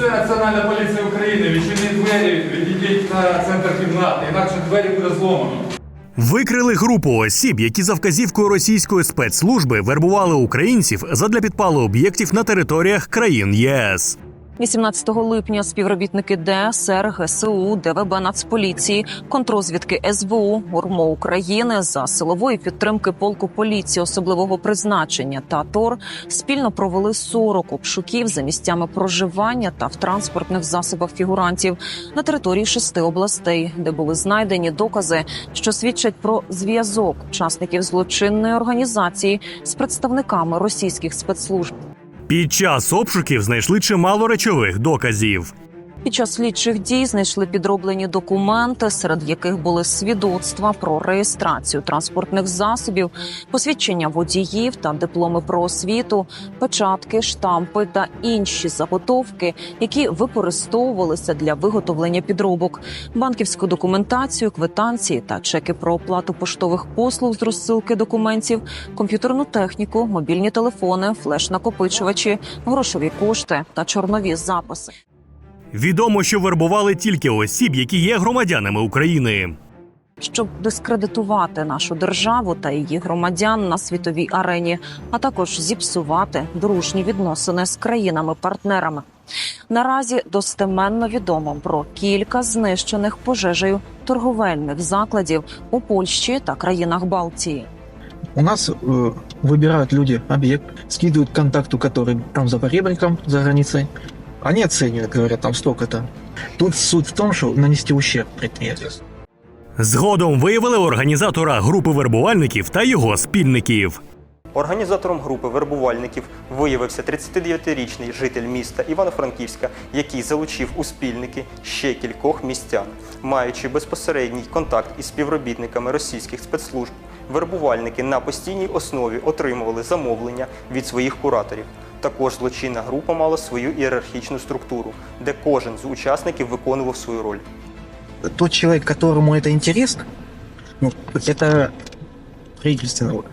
Це Національна поліція України. Відчиніть двері, відійдіть на центр кімнати, інакше двері буде зломано. Викрили групу осіб, які за вказівкою російської спецслужби вербували українців задля підпалу об'єктів на територіях країн ЄС. 18 липня співробітники ДСР, ГСУ, ДВБ Нацполіції, контрозвідки СБУ, ГУРМО України за силової підтримки полку поліції особливого призначення та ТОР спільно провели 40 обшуків за місцями проживання та в транспортних засобах фігурантів на території шести областей, де були знайдені докази, що свідчать про зв'язок учасників злочинної організації з представниками російських спецслужб. Під час обшуків знайшли чимало речових доказів. Під час слідчих дій знайшли підроблені документи, серед яких були свідоцтва про реєстрацію транспортних засобів, посвідчення водіїв та дипломи про освіту, печатки, штампи та інші заготовки, які використовувалися для виготовлення підробок, банківську документацію, квитанції та чеки про оплату поштових послуг з розсилки документів, комп'ютерну техніку, мобільні телефони, флеш-накопичувачі, грошові кошти та чорнові записи. Відомо, що вербували тільки осіб, які є громадянами України. щоб дискредитувати нашу державу та її громадян на світовій арені, а також зіпсувати дружні відносини з країнами-партнерами. Наразі достеменно відомо про кілька знищених пожежею торговельних закладів у Польщі та країнах Балтії. У нас э, выбирают люди объект, скидывают к контакту, который там за поребриком, за границей. Они оценивают, говорят, там столько-то. Тут суть в том, что нанести ущерб предприятию. Згодом виявили організатора групи вербувальників та його спільників. Організатором групи вербувальників виявився 39-річний житель міста Івано-Франківська, який залучив у спільники ще кількох містян. Маючи безпосередній контакт із співробітниками російських спецслужб, вербувальники на постійній основі отримували замовлення від своїх кураторів. Також злочинна група мала свою ієрархічну структуру, де кожен з учасників виконував свою роль. Тот человек, которому это интересно, ну, это правительственный орган.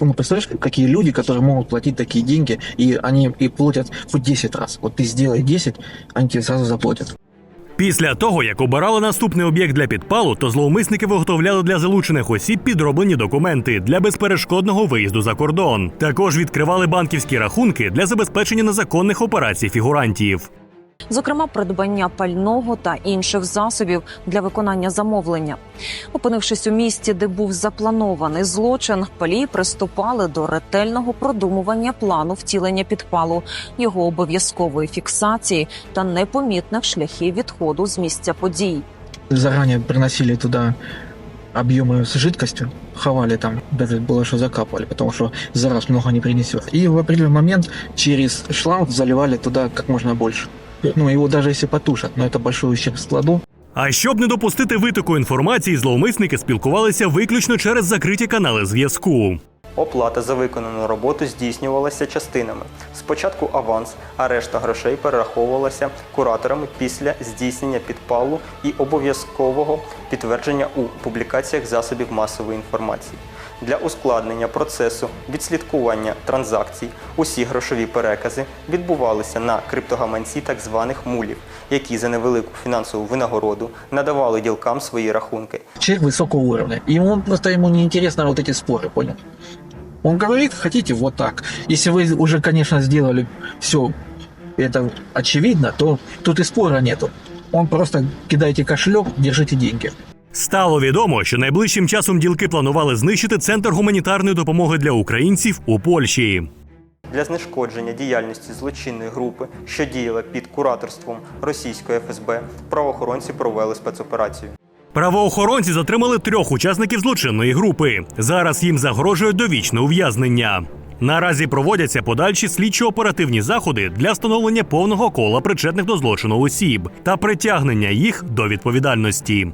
Ну, представляешь, какие люди, которые могут платить такие деньги, и они и платят хоть 10 раз. Вот ты сделай 10, они тебе сразу заплатят. Після того, як обирали наступний об'єкт для підпалу, то зловмисники виготовляли для залучених осіб підроблені документи для безперешкодного виїзду за кордон. Також відкривали банківські рахунки для забезпечення незаконних операцій фігурантів зокрема придбання пального та інших засобів для виконання замовлення. Опинившись у місті, де був запланований злочин, палії приступали до ретельного продумування плану втілення підпалу, його обов'язкової фіксації та непомітних шляхів відходу з місця подій. Заранее приносили туда объемы с жидкостью, ховали там, даже было что закапывали, потому что за раз много не принесет. И в определенный момент через шланг заливали туда как можно больше. Ну, его даже если потушат, но это большой ущерб складу. А щоб не допустити витоку інформації, зловмисники спілкувалися виключно через закриті канали зв'язку. Оплата за виконану роботу здійснювалася частинами. Спочатку аванс, а решта грошей перераховувалася кураторами після здійснення підпалу і обов'язкового підтвердження у публікаціях засобів масової інформації. Для ускладнення процесу відслідкування транзакцій усі грошові перекази відбувалися на криптогаманці так званих мулів, які за невелику фінансову винагороду надавали ділкам свої рахунки. Человек высокого уровня. И ему просто ему не интересно вот эти споры, понял? Он говорит, хотите вот так. Если вы уже, конечно, сделали все это очевидно, то тут и спора нету. Он просто кидайте кошелек, держите деньги. Стало відомо, що найближчим часом ділки планували знищити центр гуманітарної допомоги для українців у Польщі. Для знешкодження діяльності злочинної групи, що діяла під кураторством російської ФСБ, правоохоронці провели спецоперацію. Правоохоронці затримали трьох учасників злочинної групи. Зараз їм загрожує довічне ув'язнення. Наразі проводяться подальші слідчо-оперативні заходи для встановлення повного кола причетних до злочину осіб та притягнення їх до відповідальності.